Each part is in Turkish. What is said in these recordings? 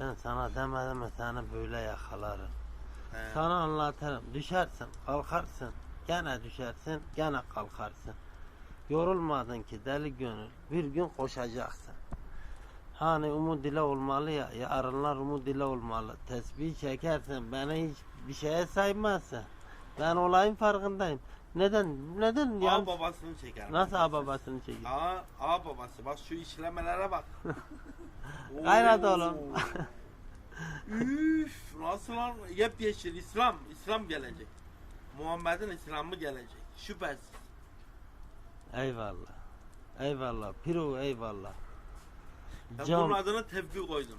Ben sana demedim mi seni böyle yakalarım. He. Sana anlatırım. Düşersin, kalkarsın. Gene düşersin, gene kalkarsın. Yorulmadın ki deli gönül. Bir gün koşacaksın. Hani umut ile olmalı ya, yarınlar umut ile olmalı. Tesbih çekersin, beni hiç bir şeye saymazsın. Ben olayın farkındayım. Neden, neden ya? babasını çeker. Nasıl ağ babasını çekiyor? Ağa, ağa babası. Bak şu işlemelere bak. Oo. oğlum. Üf, nasıl lan? Yepyeşil İslam. İslam gelecek. Muhammed'in İslam'ı gelecek. Şüphesiz. Eyvallah. Eyvallah. Piro eyvallah. Ben Cam. bunun adını tevgi koydum.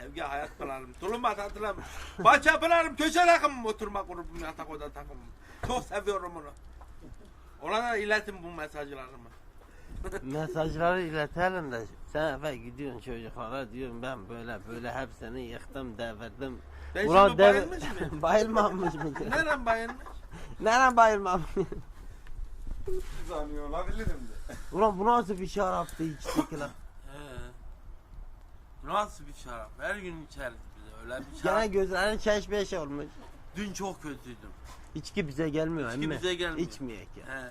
Tevgi hayat pınarım. Tulumba tatlılarım. Bahçe pınarım. Köşe takımım. Oturma grubum. Yatak oda takımım. Çok seviyorum onu. Ona da iletin bu mesajlarımı. Mesajları iletelim de sen eve gidiyorsun çocuklara diyorum ben böyle böyle hepsini yıktım devirdim. Ben Ulan şimdi dev- bayılmış mıyım? Bayılmamış mı? Nereden bayılmış? Nereden bayılmamış? Zanıyor olabilirim de. Ulan bu nasıl bir şaraptı içtik lan? Nasıl bir şarap? Her gün içeriz bize. Öyle bir Gene şarap. gözlerin çeş beş olmuş. Dün çok kötüydüm. İçki bize gelmiyor İçki emmi. bize gelmiyor. İçmeyek ya. He.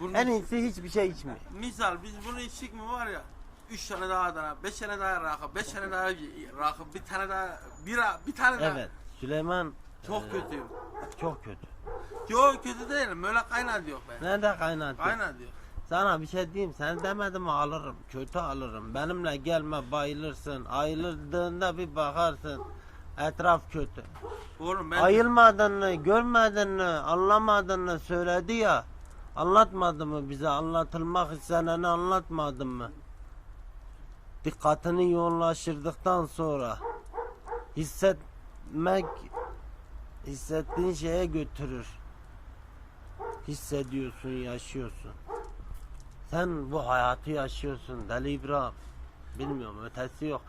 Bunun En iyisi hiçbir şey içme. Misal biz bunu içtik mi var ya Üç tane daha Adana, beş tane daha rakı, beş tane daha rakı, bir tane daha bira, bir tane daha. Evet. Süleyman Çok e, kötüyüm. Çok kötü. Yok kötü değilim. Öyle kaynadı yok ben. Nerede kaynatıyor? Kaynadı yok. Sana bir şey diyeyim. Sen demedim mi alırım. Kötü alırım. Benimle gelme bayılırsın. Ayıldığında bir bakarsın. Etraf kötü. Oğlum ben mi? Anlamadın mı? Söyledi ya. Anlatmadı mı bize? Anlatılmak isteneni anlatmadın mı? Dikkatini yoğunlaştırdıktan sonra hissetmek hissettiğin şeye götürür. Hissediyorsun, yaşıyorsun. Sen bu hayatı yaşıyorsun Deli İbrahim. Bilmiyorum ötesi yok.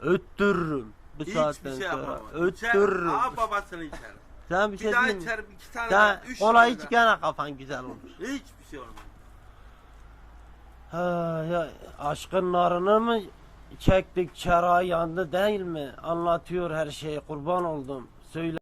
Öttürürüm. Bu saatten hiçbir şey sonra. yapamam. Öttürürüm. İçer, aa babasını içerim. Sen bir Bir şey daha diyeyim mi? içerim iki tane Sen daha, üç tane iç daha. gene kafan güzel olur. Hiçbir şey olmaz. Ha, ya aşkın narını mı çektik çara yandı değil mi? Anlatıyor her şeyi kurban oldum. Söyle.